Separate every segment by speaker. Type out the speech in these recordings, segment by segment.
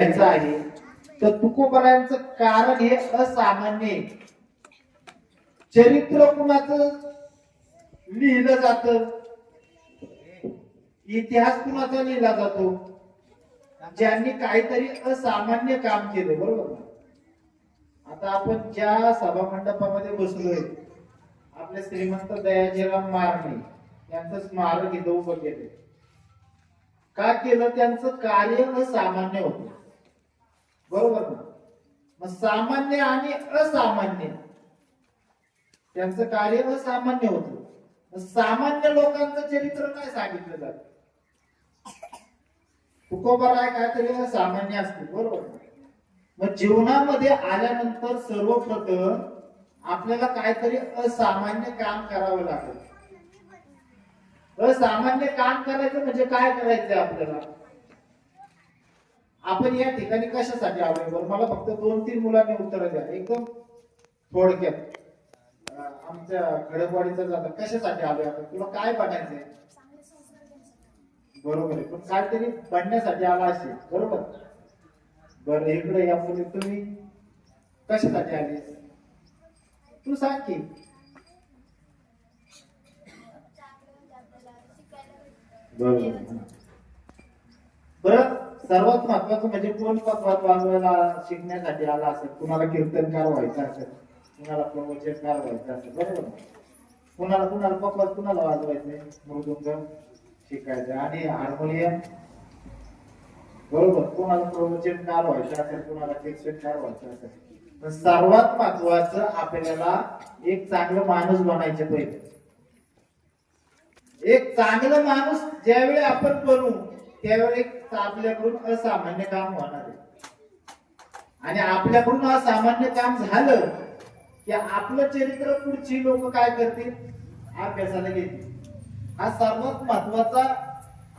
Speaker 1: यांचं आहे. तर तुकोबरायांचं कारण हे असामान्य आहे. चरित्र कुणाचं? लिहिलं जात. इतिहास कुणाचा लिहिला जातो? ज्यांनी काहीतरी असामान्य काम केलं बरोबर आता आपण ज्या सभा मंडपामध्ये बसलोय आपले श्रीमंत दयाजीराम मारणे यांचं स्मारक इथं उभं केलं का केलं? त्यांचं कार्य असामान्य होतं. बरोबर ना? मग सामान्य आणि असामान्य. त्यांचं कार्य असामान्य होत. मग सामान्य लोकांचं चरित्र काय सांगितलं जात? तुकोबाराय काहीतरी असामान्य असते बरोबर मग जीवनामध्ये आल्यानंतर सर्वप्रथम आपल्याला काहीतरी असामान्य काम करावं लागेल असामान्य काम करायचं म्हणजे काय करायचं आपल्याला? आपण या ठिकाणी कशासाठी आलोय? बरं मला फक्त दोन तीन मुलांनी उत्तर द्या. एकदम थोडक्यात. आमच्या खडकवाडीचा जातं. कशासाठी आलोय आपण? तुला काय बनायचंय बरोबर आहे. पण काहीतरी बनण्यासाठी आला असेल. बरोबर? बरं इकडे या मुली तुम्ही कशासाठी आले? तू सांग की. बरोबर बरं. सर्वात महत्वाचं म्हणजे कोण पकवान वाजवायला शिकण्यासाठी आला असेल कुणाला कीर्तनकार व्हायचं असेल कुणाला प्रवचनकार व्हायचं असेल बरोबर? कुणाला कुणाला पकवान कुणाला वाजवायचंय? मृदुंग शिकायचं. आणि हार्मोनियम बरोबर? कुणाला प्रवचनकार व्हायचं असेल कुणाला कीर्तनकार व्हायचं असेल. सर्वात महत्वाचं आपल्याला एक चांगलं माणूस बनायचं पहिले. एक चांगलं माणूस ज्यावेळी आपण बनू त्यावेळी आपल्याकडून असामान्य काम होणार आहे. आणि आपल्याकडून असामान्य काम झालं की आपलं चरित्र पुढची लोक काय करतील? अभ्यासाला घेतील. हा सर्वात महत्त्वाचा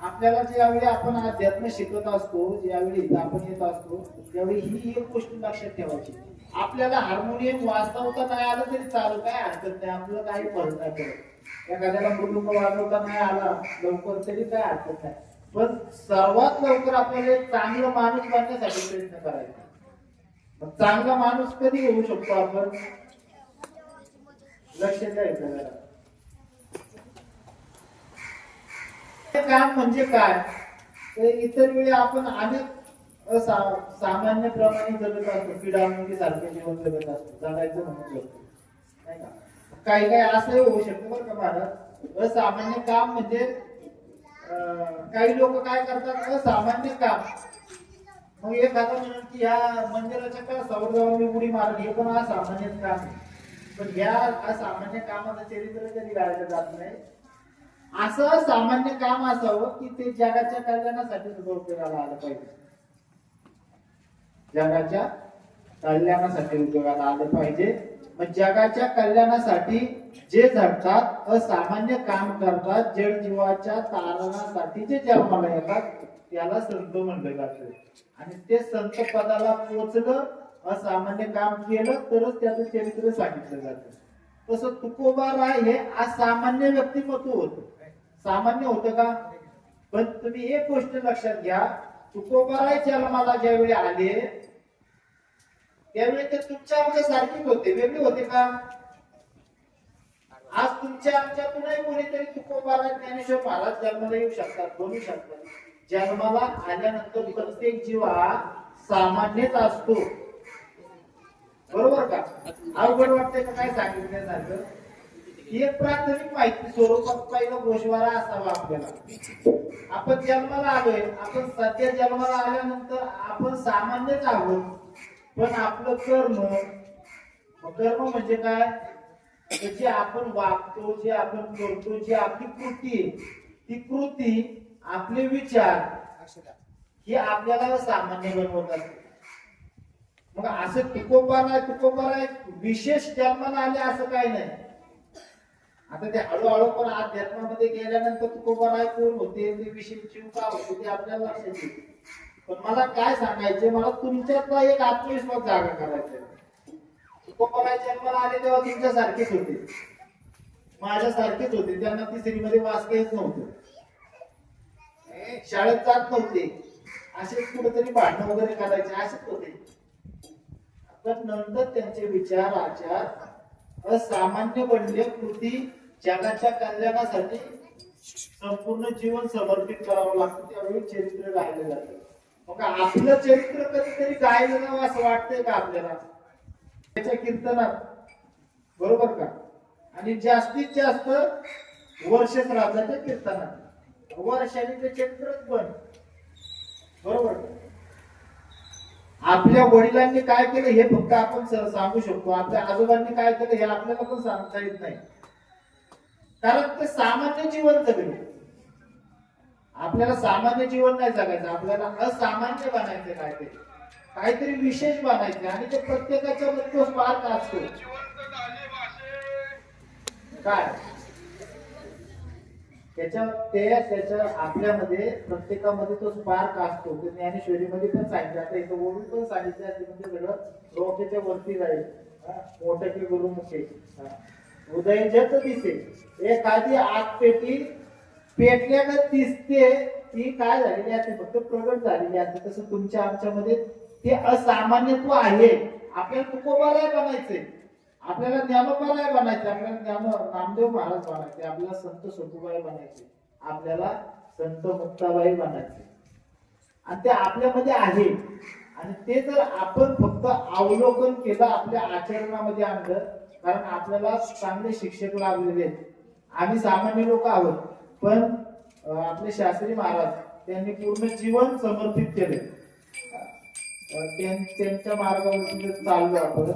Speaker 1: आपल्याला ज्यावेळी आपण अध्यात्म शिकत असतो ज्यावेळी आपण येत असतो त्यावेळी ही एक गोष्ट लक्षात ठेवायची. आपल्याला हार्मोनियम वाजवता नाही आलं तरी चालू काय हरकत नाही आपलं काही फरक नाही पडत. एखाद्याला मृदुंग वाजवता नाही आला लवकर तरी काय हरकत नाही. पण सर्वात लवकर आपल्याला एक चांगला माणूस बनण्यासाठी प्रयत्न करायचा. मग चांगला माणूस कधी होऊ शकतो आपण? लक्ष द्यायचं जरा. काम म्हणजे काय? तर इतर वेळी आपण अनेक असा- सामान्य प्रमाणे जगत असतो. किडामुंगी सारखे जीवन जगत असतो. जगायचं म्हणून जगतो नाही का? काही काही असंही होऊ शकतं बरं का महाराज असामान्य काम म्हणजे काही लोक काय करतात सामान्य काम. मग एखादा म्हणून की या मंदिराच्या का जाऊन मी उडी मारली हे पण असामान्य काम आहे. पण या सामान्य कामाचं चरित्र कधी गायलं जात नाही? असं सामान्य काम असावं की ते जगाच्या कल्याणासाठी सुद्धा उपयोगाला आलं पाहिजे. जगाच्या कल्याणासाठी उपयोगाला आलं पाहिजे. मग जगाच्या कल्याणासाठी जे झटतात असामान्य काम करतात जड जीवाच्या तारणासाठी जे जन्माला येतात त्याला संत म्हणलं जातं. आणि ते संत पदाला पोचलं असामान्य काम केलं तरच त्याचं चरित्र सांगितलं जातं. तसं तुकोबाराय हे असामान्य व्यक्तिमत्व होत. सामान्य होतं का? पण तुम्ही एक गोष्ट लक्षात घ्या तुकोबाराय जन्माला ज्यावेळी आले त्यावेळी ते तुमच्या आमच्या सारखीच होते वेगळे होते का? आज तुमच्या आमच्यातूनही कोणीतरी तुकोबाला ज्ञानेश्वर महाराज जन्माला येऊ शकतात बनू शकतात. जन्माला आल्यानंतर प्रत्येक जीव हा सामान्यच असतो. बरोबर का? अवघड वाटतंय का काय सांगितल्यासारखं? ही एक प्राथमिक माहिती स्वरूपात पहिला गोषवारा असावा आपल्याला. आपण जन्माला आलोय आपण सध्या जन्माला आल्यानंतर आपण सामान्यच आहोत. पण आपलं कर्म कर्म म्हणजे काय? जे आपण वागतो जे आपण करतो जे आपली कृती ती कृती आपले विचार हे आपल्याला सामान्य बनवत असते मग असं तुकोबाला तुकोबाला विशेष जन्माला आले असं काही नाही. आता ते हळूहळू पण अध्यात्मामध्ये गेल्यानंतर तुकोबाराय कोण होते ते विशेष जीव का होते ते आपल्याला लक्षात येते. पण मला काय सांगायचे मला तुमच्यातला एक आत्मविश्वास जागा करायचा कोणाला जन्माला आले तेव्हा तुमच्या सारखेच होते. माझ्या सारखेच होते. त्यांना तिसरीमध्ये वाचता येत नव्हतं. शाळेत जात नव्हते. असेच कुठेतरी भांडण वगैरे करायचे. असेच होते. पण नंतर त्यांचे विचार आचार असामान्य बनले. कृती जगाच्या कल्याणासाठी संपूर्ण जीवन समर्पित करावं लागतं. त्यावेळी चरित्र गायलं जातं मग आपलं चरित्र कधीतरी गायलं जावं असं वाटतंय का आपल्याला? त्याच्या कीर्तनात. बरोबर का? आणि जास्तीत जास्त वर्ष राजाच्या कीर्तनात. वर्षाने ते चरित्रच बन. बरोबर आपल्या वडिलांनी काय केलं हे फक्त आपण सांगू शकतो. आपल्या आजोबांनी काय केलं हे आपल्याला पण सांगता येत नाही. कारण ते सामान्य जीवन जगले. आपल्याला सामान्य जीवन नाही जगायचं. आपल्याला असामान्य बनायचं काहीतरी काहीतरी विशेष बनायचे आणि ते प्रत्येकाच्या मध्ये तो स्पार्क असतो. काय? त्याच्या ते त्याच्या आपल्यामध्ये प्रत्येकामध्ये तो स्पार्क असतो. ते ज्ञानेश्वरीमध्ये पण सांगितलं. आता इथं ओळून पण सांगितलं ते म्हणजे सगळं डोक्याच्या वरती जाईल. हा, मोठं की गुरुमुखे उदय जत दिसे. एखादी आग पेटी पेटल्यागत दिसते. ती काय झालेली असते फक्त प्रगट झालेली असते तसं तुमच्या आमच्यामध्ये ते असामान्यत्व आहे. आपल्याला तुकोबालाय बनायचंय. आपल्याला ज्ञानोबालाय बनायचे आपल्याला ज्ञान नामदेव महाराज बनायचे. आपल्याला संत सखुबाई बनायचे. आपल्याला संत मुक्ताबाई बनायचे. आणि ते आपल्यामध्ये आहे. आणि ते जर आपण फक्त अवलोकन केलं आपल्या आचरणामध्ये आणलं कारण आपल्याला चांगले शिक्षक लाभलेले आहेत. आम्ही सामान्य लोक आहोत. पण आपले शास्त्री महाराज त्यांनी पूर्ण जीवन समर्पित केले अं, त्यां- त्यांच्या मार्गावर चाललो आपण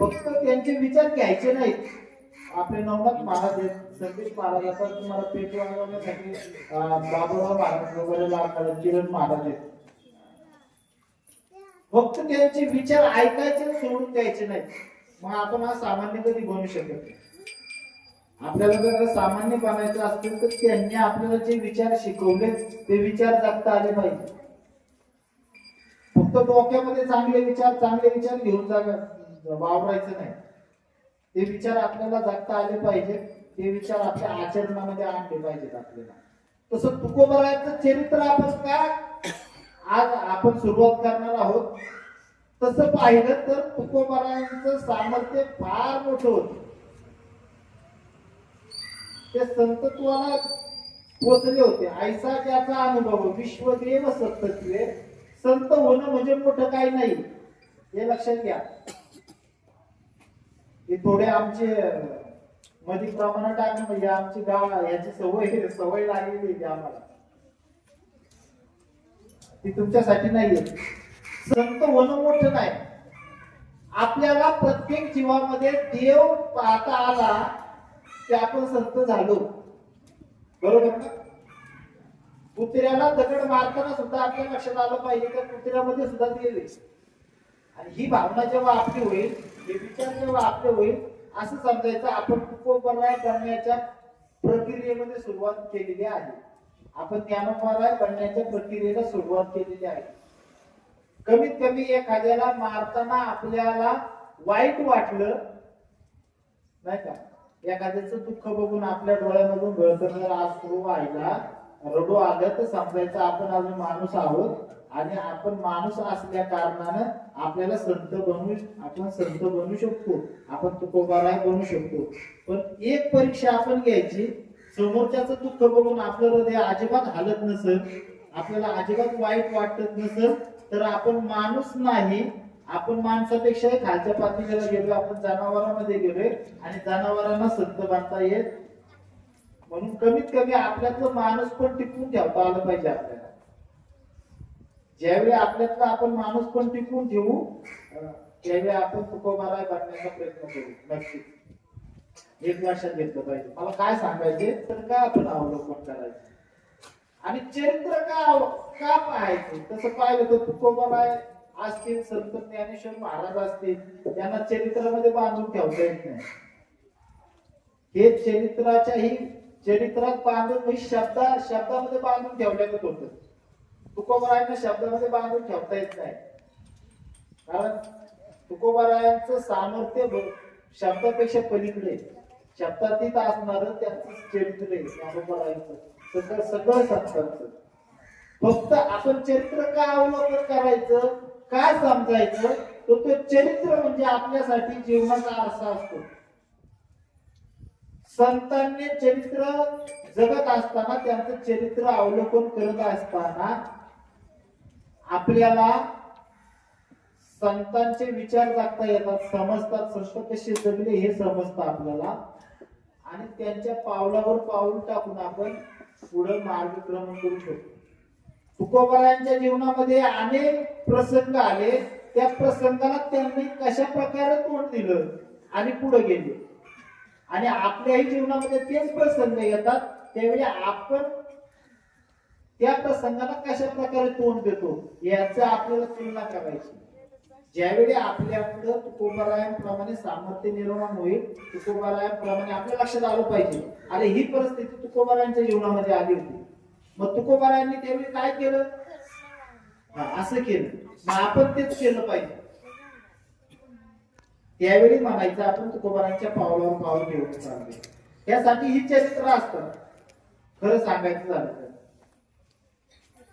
Speaker 1: फक्त त्यांचे विचार घ्यायचे नाहीत. आपले नवनाथ महाराज आहेत संदेश महाराज असतात तुम्हाला पेट वाढवण्यासाठी बाबूराव महाराज वगैरे लागणार किरण महाराज आहेत. फक्त त्यांचे विचार ऐकायचे सोडून द्यायचे नाही मग आपण हा सामान्य कधी बनू शकत आपल्याला जर सामान्य बनायचं असतील तर त्यांनी आपल्याला जे विचार शिकवले ते विचार जगता आले पाहिजे. फक्त डोक्यामध्ये चांगले विचार चांगले विचार घेऊन जागा वावरायचं नाही. ते विचार आपल्याला जगता आले पाहिजे. ते विचार आपल्या आचरणामध्ये आणले पाहिजेत आपल्याला. तसं तुकोबरायचं चरित्र आपण का आज आपण सुरुवात करणार आहोत. तसं पाहिलं तर तुकोबरायांचं सामर्थ्य फार मोठं होतं. ते संतत्वाला पोचले होते. ऐसा ज्याचा अनुभव विश्वदेव सत्तत्वे संत होणं म्हणजे मोठं काही नाही. हे लक्षात घ्या. हे थोडे आमचे मध्ये प्रमाणात टाकणे म्हणजे आमची गाव याची सवय सवय लागलेली आम्हाला. ती तुमच्यासाठी नाहीये. संत होणं मोठं नाही. आपल्याला प्रत्येक जीवामध्ये देव पाहता आला की आपण संत झालो. बरोबर ना? कुत्र्याला दगड मारताना सुद्धा आपल्या लक्षात आलं पाहिजे त्या कुत्र्यामध्ये सुद्धा दिले आणि ही भावना जेव्हा आपली होईल हे विचार जेव्हा आपले होईल असं समजायचं आपण कुपोपराय करण्याच्या प्रक्रियेमध्ये सुरुवात केलेली आहे. आपण ज्ञानोपराय करण्याच्या प्रक्रियेला सुरुवात केलेली आहे. कमीत कमी एखाद्याला मारताना आपल्याला वाईट वाटलं नाही का? एखाद्याचं दुःख बघून आपल्या डोळ्यामधून गळतं जर व्हायला रडू आलं तर समजायचं आपण अजून माणूस आहोत आणि आपण माणूस असल्या कारणानं आपल्याला संत बनू आपण संत बनू शकतो. आपण तुकोबाराय बनू शकतो. पण एक परीक्षा आपण घ्यायची. समोरच्याचं दुःख बघून आपलं हृदय अजिबात हालत नसत आपल्याला अजिबात वाईट वाटत नसत तर आपण माणूस नाही. आपण माणसापेक्षा खालच्या पातळीला गेलो आपण जनावरांमध्ये गेलोय आणि जनावरांना संत बांधता येत म्हणून कमीत कमी आपल्यातलं माणूस पण टिकवून ठेवता आलं पाहिजे आपल्याला. ज्यावेळी आपल्यातलं आपण माणूस पण टिकवून ठेवू त्यावेळी आपण तुकोबाराय बांधण्याचा प्रयत्न करू. नक्की एक लक्षात घेतलं पाहिजे. मला काय सांगायचे तर काय आपण अवलोकन करायचं? आणि चरित्र का का पाहायचं? तसं पाहिलं तर तुकोबाराय असतील संत ज्ञानेश्वर महाराज असतील त्यांना चरित्रामध्ये बांधून ठेवता येत नाही. हे चरित्राच्याही चरित्रात बांधून मी शब्दा शब्दामध्ये बांधून ठेवल्यागत होतं तुकोबरायांना शब्दामध्ये बांधून ठेवता येत नाही. कारण तुकोबारायांचं सामर्थ्य शब्दापेक्षा पलीकडे. शब्दातीत असणार त्यांचं चरित्र आहे सगळं सगळं सत्तांचं फक्त आपण चरित्र का अवलंबन करायचं काय समजायचं तर तो चरित्र म्हणजे आपल्यासाठी जीवनाचा आरसा असतो. संतांनी चरित्र जगत असताना त्यांचं चरित्र अवलोकन करत असताना आपल्याला संतांचे विचार जागता येतात समजतात सृष्ट कसे जगले हे समजतं आपल्याला. आणि त्यांच्या पावलावर पाऊल टाकून आपण पुढे मार्गक्रमण करू शकतो. तुकोबारायांच्या जीवनामध्ये अनेक प्रसंग आले. त्या प्रसंगाला त्यांनी कशा प्रकारे तोंड दिलं आणि पुढे गेले? आणि आपल्याही जीवनामध्ये तेच प्रसंग येतात त्यावेळी आपण त्या प्रसंगाला कशा प्रकारे तोंड देतो याच आपल्याला तुलना करायची. ज्यावेळी आपल्याकडं तुकोबारायांप्रमाणे सामर्थ्य निर्माण होईल तुकोबारायांप्रमाणे आपल्या लक्षात आलं पाहिजे. अरे ही परिस्थिती तुकोबारायांच्या जीवनामध्ये आली होती. मग तुकोबारायांनी त्यावेळी काय केलं? असं केलं. मग आपण तेच केलं पाहिजे. त्यावेळी म्हणायचं आपण तुकोबारांच्या पावलावर पाऊल घेऊन चालले यासाठी ही चरित्र असतं. खरं सांगायचं झालं तर.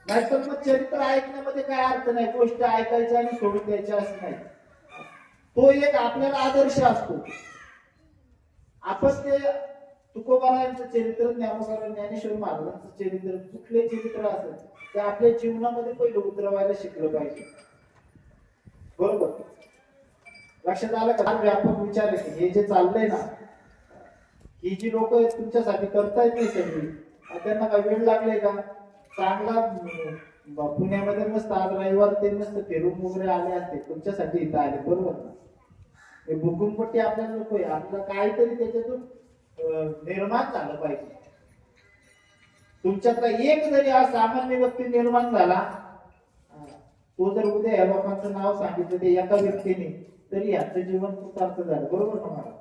Speaker 1: नाहीतर मग चरित्र ऐकण्यामध्ये काय अर्थ नाही. गोष्ट ऐकायची आणि सोडून द्यायची असं नाही. तो एक आपल्याला आदर्श असतो. आपण ते तुकोबारायांचं चरित्र ज्ञानेश्वर ज्ञानेश्वर महाराजांचं चरित्र कुठले चरित्र असेल ते आपल्या जीवनामध्ये पहिलं उतरवायला शिकलं पाहिजे. बरोबर? लक्षात आलं का? व्यापक विचार आहे की हे जे चाललंय ना ही जी लोक तुमच्यासाठी करतायत नाही सगळी त्यांना काय वेळ लागलाय का? चांगला पुण्यामध्ये मस्त आज रविवार ते मस्त फिरून वगैरे आले असते. तुमच्यासाठी इथं आले बरोबर ना? हे भूकंपट्टी आपल्याला नको आहे. आपलं काहीतरी त्याच्यातून निर्माण झालं पाहिजे. तुमच्यातला एक जरी हा सामान्य व्यक्ती निर्माण झाला तो जर उद्या या लोकांचं नाव सांगितलं ते एका व्यक्तीने तरी याचं जीवन कृतार्थ झालं. बरोबर ना मला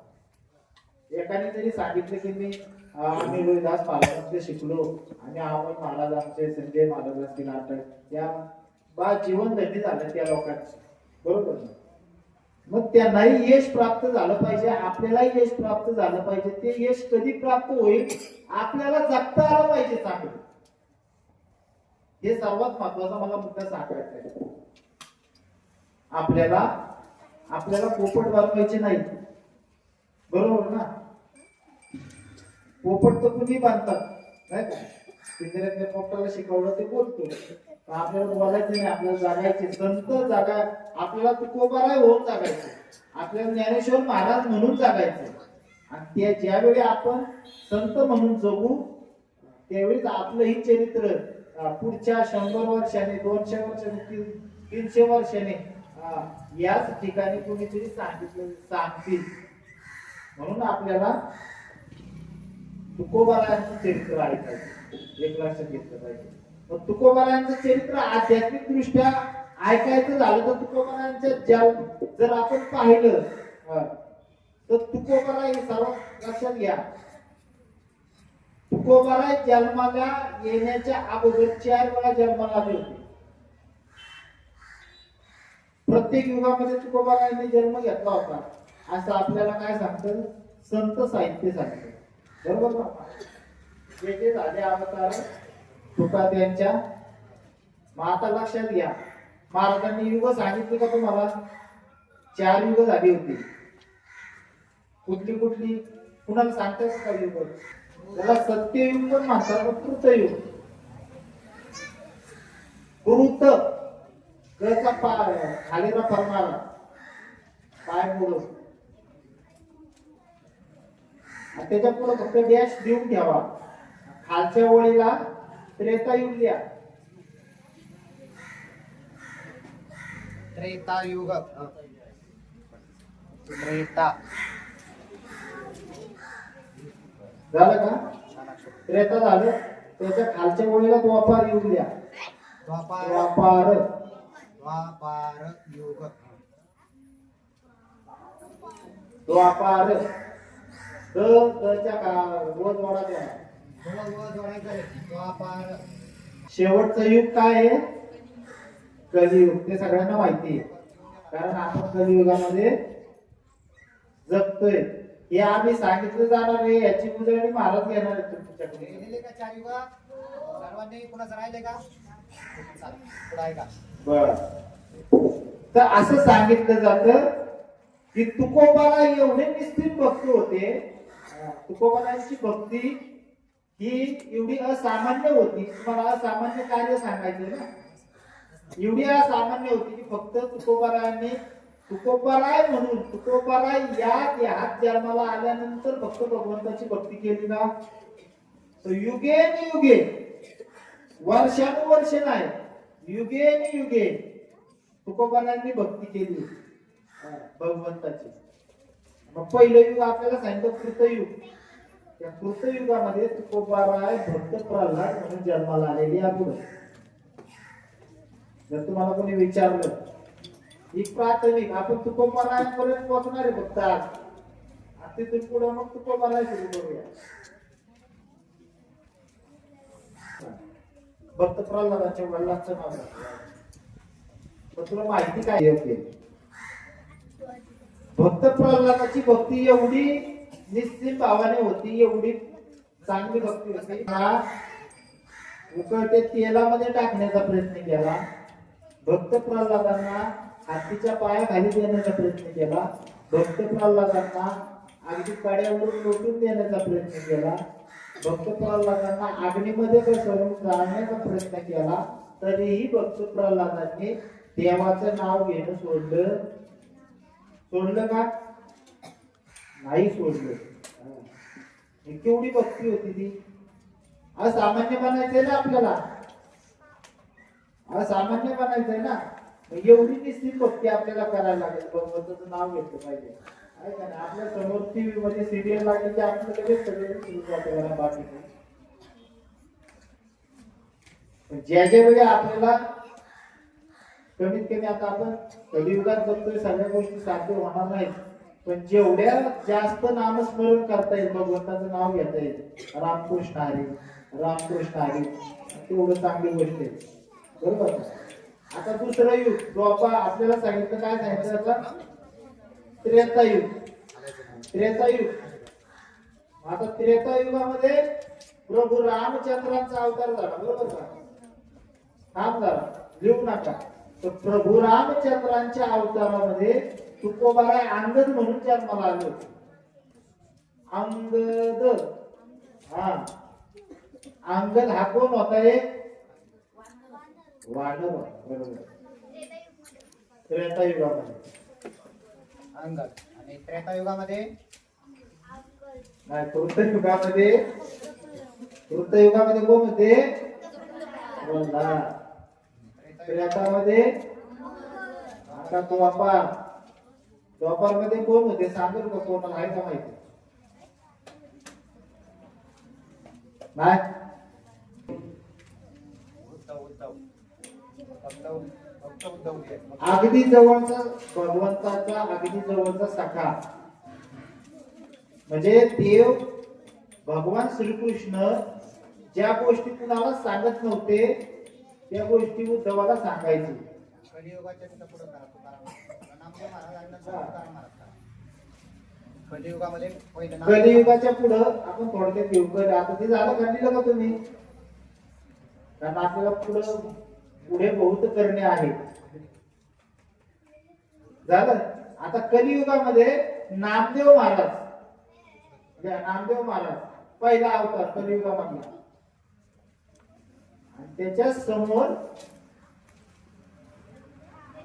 Speaker 1: एकाने जरी सांगितलं की मी आम्ही रोहिदास महाराजांचे शिकलो आणि आम्ही महाराजांचे संजय महाराज असतील नाटक या बा जीवन धन्य झालं त्या लोकांचे. बरोबर ना? मग त्यांनाही यश प्राप्त झालं पाहिजे आपल्यालाही यश प्राप्त झालं पाहिजे. ते यश कधी प्राप्त होईल आपल्याला जगता आलं पाहिजे चांगलं. हे सर्वात महत्त्वाचा मला मुद्दा सांगायचा आहे. आपल्याला आपल्याला पोपट बांधवायचे नाही बरोबर ना? पोपट तर कुणी बांधतात? नाही का? पिंजऱ्यातल्या पोपटाला शिकवलं ते बोलतो. आपल्याला बोलायचं नाही आपल्याला जागायचे संत जागा आपल्याला तुकोबाराय होऊन जागायचे आपल्याला ज्ञानेश्वर महाराज म्हणून जागायचे आणि त्या ज्यावेळी आपण संत म्हणून जगू त्यावेळीच आपलं ही चरित्र पुढच्या शंभर वर्षाने दोनशे वर्षाने तीनशे वर्षाने याच ठिकाणी कोणीतरी सांगितलं सांगतील. म्हणून आपल्याला तुकोबारायांचं चरित्र ऐकायचं. एक लक्षात घेतलं पाहिजे. मग तुकोबारायांचं चरित्र आध्यात्मिक दृष्ट्या ऐकायचं झालं तर तुकोबारायांच्या ज्या जर आपण पाहिलं तर तुकोबारा हे सर्व लक्षात घ्या. तुकोबारा जन्माला येण्याच्या अगोदर चार वेळा जन्माला आले होते प्रत्येक युगामध्ये तुकोबारायांनी जन्म घेतला होता. असं आपल्याला काय सांगतं संत साहित्य सांगतं बरोबर ना जे जे झाले अवतार तुका त्यांच्या मग आता लक्षात घ्या. महाराजांनी युग सांगितले का तुम्हाला? चार युग झाली होती. कुठली कुठली? कुणाला सांगताय का युग? त्याला सत्ययुग पण म्हणतात कृतयुग कृत गचा पाय खालीला फरणारा पाय मोडून. त्याच्या पुढे फक्त डॅश देऊन ठेवा. खालच्या ओळीला त्रेतायुग लिहा
Speaker 2: त्रेतायुग. त्रेता.
Speaker 1: झालं का? त्रेता झालं. त्याच्या खालच्या ओळीला द्वापार युग लिहा
Speaker 2: द्वापार.
Speaker 1: द्वापार
Speaker 2: युग
Speaker 1: द्वापार द का रोज वडा द्या
Speaker 2: दोन व जोडायचं आहे.
Speaker 1: शेवटचं युग काय आहे? कलियुग. ते सगळ्यांना माहिती आहे. कारण आपण कलियुगामध्ये जगतोय. हे आम्ही सांगितलं जाणार आहे याची उजळणी महाराज घेणार आहेत तुमच्याकडे
Speaker 2: सर्वांनी पुन्हा राहिले का? पुढे आहे का?
Speaker 1: बर. तर असं सांगितलं जात की तुकोबाला एवढे निश्चित भक्त होते. तुकोबालांची भक्ती ही एवढी असामान्य होती. तुम्हाला असामान्य कार्य सांगायचं ना? एवढी असामान्य होती की फक्त तुकोबारायांनी तुकोबाराय म्हणून तुकोबाराय या देहात जन्माला आल्यानंतर फक्त भगवंताची भक्ती केली ना? तर युगे युगे वर्षानुवर्ष नाही युगे आणि युगे. तुकोबारायांनी भक्ती केली. भगवंताची. मग पहिलं युग आपल्याला सांगितलं कृतयुग. त्या कृतयुगामध्ये तुकोबाराय भक्त प्रल्हाद म्हणून जन्माला आलेली आपण जर तुम्हाला कोणी विचारलं ही प्राथमिक आपण तुकोबारायांपर्यंत पोहोचणार आहे फक्त आज. आणि तिथून पुढे मग तुकोबाराय सुरू करूया. भक्त प्रल्हादाच्या वडिलांचं नाव आहे. तुला माहिती काय आहे? भक्त प्रल्हादाची भक्ती एवढी निश्चित भावाने होती एवढी चांगली भक्ती होती हा उकळते तेलामध्ये टाकण्याचा प्रयत्न केला भक्त प्रल्हादांना हातीच्या पायाखाली देण्याचा प्रयत्न केला भक्त प्रल्हादांना अगदी कड्यावरून लोटून देण्याचा प्रयत्न केला भक्त प्रल्हादांना अग्नीमध्ये बसवून जाळण्याचा प्रयत्न केला तरीही भक्त प्रल्हादांनी देवाचं नाव घेणं सोडलं. सोडलं का? नाही सोडलं. केवढी भक्ती होती ती. असामान्य बनायचंय ना आपल्याला? असामान्य बनायचंय ना? एवढी निश्चित भक्ती आपल्याला करायला लागेल. भगवंताचं नाव घेतलं पाहिजे. आपल्यासमोर टीव्ही मध्ये सिरियल लागली की लगेच सगळे बाकी ज्या ज्या वेळी आपल्याला कमीत कमी आता आपण कलियुगात बघतोय सगळ्या गोष्टी साध्य होणार नाहीत. पण जेवढ्या जास्त नामस्मरण करता येईल भगवंताचं नाव घेता येईल. रामकृष्ण हरी रामकृष्ण हरी तेवढं चांगली गोष्ट आहे. बरोबर? आता दुसरं युग. द्वापा आपल्याला सांगितलं काय सांगितलं आता? त्रेतायुग त्रेतायुग आता त्रेतायुगामध्ये प्रभू रामचंद्रांचा अवतार झाला. बरोबर का? थांब झाला लिहू नका. तर प्रभू रामचंद्रांच्या अवतारामध्ये तुकोबाराय अंगद म्हणून जन्माला आले होते. अंगद हा. अंगद हा कोण होता एक वानर. बरोबर. त्रेता युगामध्ये.
Speaker 2: अंगद. आणि त्रेतायुगामध्ये
Speaker 1: नाही कृतयुगामध्ये कृतयुगामध्ये कोण होते. त्रेतामध्ये? आता द्वापार द्वापारमध्ये कोण होते? सांगेल का कोणाला आहे का माहिती? नाही?
Speaker 2: भक्त उद्धव. हे.
Speaker 1: अगदी जवळचा भगवंताचा अगदी जवळचा सखा. म्हणजे देव भगवान श्रीकृष्ण ज्या गोष्टी कुणाला सांगत नव्हते त्या गोष्टी उद्धवाला सांगायचे.
Speaker 2: कलियुगाच्या पुढं कलियुगामध्ये
Speaker 1: कलियुगाच्या पुढं आपण थोडक्यात येऊ. कर आता ते झालं का तुम्ही? कारण आपल्याला पुढं पुढे बहुत करणे आहे. झालं? आता कलियुगामध्ये नामदेव महाराज. म्हणजे नामदेव महाराज पहिला अवतार कलियुगामधला. आणि त्याच्यासमोर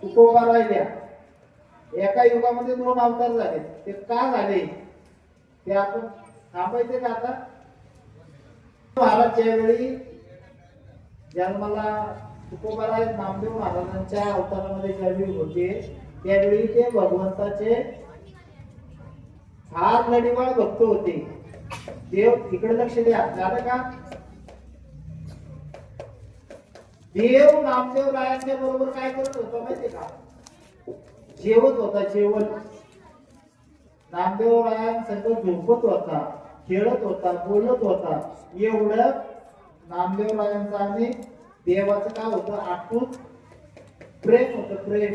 Speaker 1: तुकोबा राहिल्या. एका युगामध्ये दोन अवतार झाले. ते का झाले? ते आपण थांबायचे का आता? महाराजच्या ज्यावेळी जन्माला तुकोबाराय नामदेव महाराजांच्या अवतारामध्ये ज्यावेळी होते. त्यावेळी ते भगवंताचे फार नडीवाळ भक्त होते. देव इकडे लक्ष द्या. झालं का? देव नामदेव रायांच्या बरोबर काय करत होता माहितीये का? जेवत होता जेवण नामदेव रायांसंग झोपत होता खेळत होता बोलत होता. एवढं नामदेव रायांचा आणि देवाचं काय होतं? आतून प्रेम होतं प्रेम.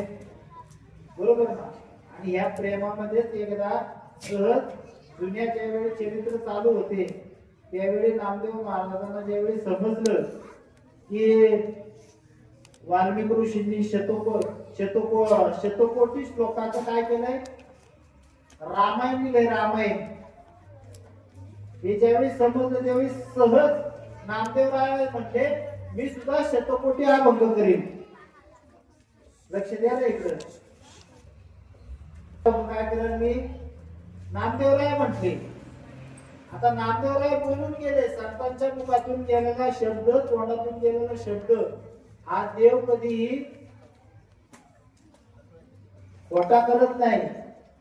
Speaker 1: बरोबर ना? आणि ह्या प्रेमामध्येच एकदा सहज जुन्या वेळी चरित्र चालू होते त्यावेळी नामदेव महाराजांना ज्यावेळी समजलं की वाल्मिक ऋषींनी शतको शतको शतकोटी श्लोकाचं काय केलंय? रामायण लिहिलंय रामायण. हे ज्यावेळी समजलं त्यावेळी सहज नामदेवराय म्हटले मी सुद्धा शतकोटी अभंग करीन. लक्ष द्या ना इकडं. मग काय करेन मी? नामदेवराय म्हटले. आता नामदेवराय बोलून गेले संतांच्या मुखातून गेलेला शब्द तोंडातून गेलेला शब्द. हा देव कधीही खोटा करत नाही.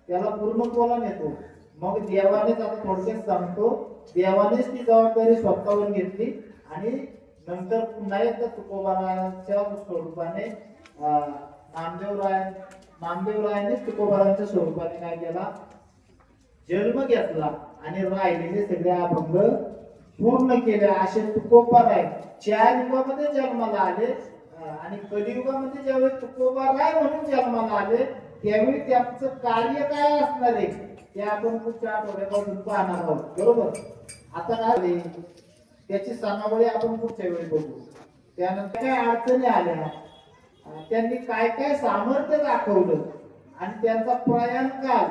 Speaker 1: त्याला पूर्णत्वाला नेतो मग देवानेच आता थोडक्यात सांगतो. देवानेच ती जबाबदारी स्वतःवर घेतली आणि नंतर पुन्हा एकदा तुकोबाराच्या स्वरूपाने नामदेवराय नामदेवरायाने तुकोबारांच्या स्वरूपाने काय केला? जन्म घेतला आणि राहिलेले सगळे अभंग पूर्ण केले. असे तुकोबा राय चार युगामध्ये जन्माला आले आणि कलियुगामध्ये ज्यावेळी तुकोबा राय म्हणून जन्माला आले त्यावेळी त्यांचं कार्य काय असणार आहे? ते आपण पुढच्या आठवड्यापासून पाहणार आहोत. बरोबर? आता काय त्याची सणावळी आपण पुढच्या वेळी बघू. त्यानंतर काय अडचणी आल्या? त्यांनी काय काय सामर्थ्य दाखवलं? आणि त्यांचा प्रयाण काल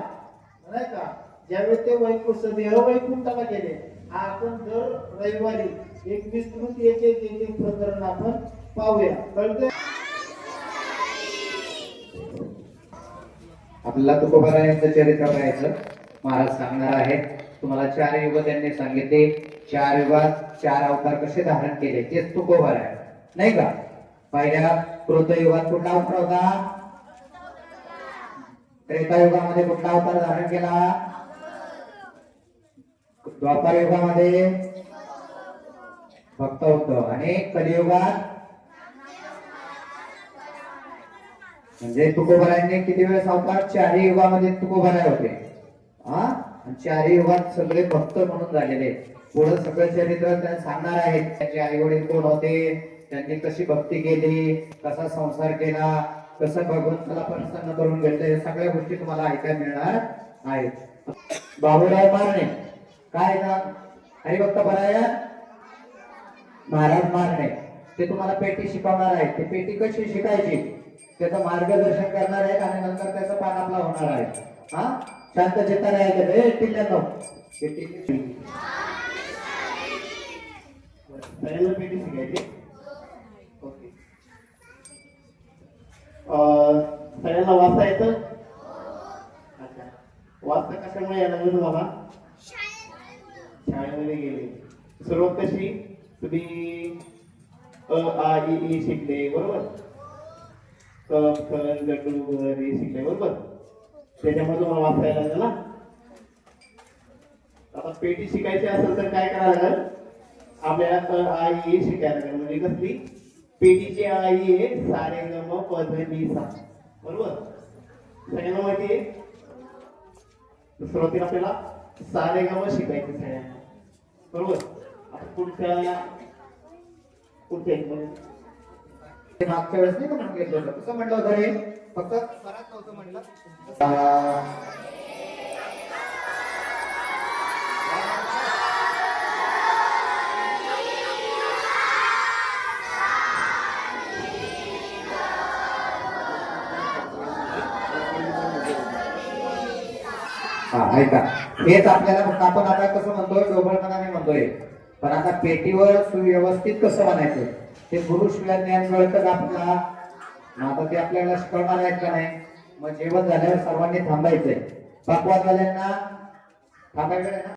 Speaker 1: नाही का? ज्यावेळी ते वैकुंठ देह वैकुंठाला गेले हा आपण दर रविवारी एक विस्तृत एक एक एक प्रकरण आपण पाहूया. कळतंय?
Speaker 3: आपल्याला तुकोबारायांचं चरित्र पाहायचं. महाराज सांगणार आहे तुम्हाला चार युवक त्यांनी सांगितले. चार विभाग चार अवतार कसे धारण केले? तेच तुकोबार आहे. नाही का? पहिल्या कृतयुगात कुठला अवतार होता? त्रेतायुगामध्ये कुठला अवतार धारण केला? द्वापार युगामध्ये भक्त होत. आणि कलियुगात? म्हणजे तुकोबारायांनी किती वेळेस अवतार? चारही युगामध्ये तुकोबराय होते. हा? आणि चारही युगात सगळे भक्त म्हणून झालेले. पुढे सगळं चरित्र त्यांनी सांगणार आहेत. त्यांचे आई वडील कोण होते? त्यांनी कशी भक्ती केली? कसा संसार केला? कसं भगवंताला प्रसन्न करून घेतलं? या सगळ्या गोष्टी तुम्हाला ऐकायला मिळणार आहेत. बाबूराव मारणे. काय ना हरिभक्त बराया महाराज मारणे. ते तुम्हाला पेटी शिकवणार आहेत. ते पेटी कशी शिकायची? त्याचं मार्गदर्शन करणार आहेत आणि नंतर त्याचा पान आपला होणार आहे. हा? शांत चित्ताने ऐकत ए पहिल्यांदा पेटी
Speaker 1: शिकायची ओके. सगळ्यांना वाचता येतं? अच्छा. वाचता कशामुळे यायला लागलं तुम्हाला? शाळेमध्ये गेले. सुरुवात कशी? तुम्ही अ आ इ ई शिकले बरोबर? क ख गड्डू ग रे शिकले बरोबर? त्याच्यामध्ये तुम्हाला वाचता यायला लागलं ना? आता पेटी शिकायची असेल तर काय करायला लागेल? आपल्याला अ आ ई शिकायला लागेल म्हणजे कसली? पेटीची आई आहे सारे गम पध नि सा बरोबर? सगळ्यांना माहिती आहे? सुरुवातीला आपल्याला सारे गम शिकायचे सगळ्यांना. बरोबर? आता पुढच्या पुढच्या
Speaker 3: मागच्या वेळेस नाही का म्हणून घेतलं होतं कसं म्हणलं होतं रे. फक्त
Speaker 2: परत नव्हतं म्हणलं
Speaker 3: हा ऐका हेच आपल्याला फक्त आपण आता कसं म्हणतोय ढोबळपणाने म्हणतोय. पण आता पेटीवर सुव्यवस्थित कसं म्हणायचं ते गुरु शिवाय ज्ञान मिळतं आपल्याला? आता ते आपल्याला कळणार आहे का नाही? मग जेवण झाल्यावर सर्वांनी थांबायचंय. पकवादवाल्यांना थांबायचं आहे ना?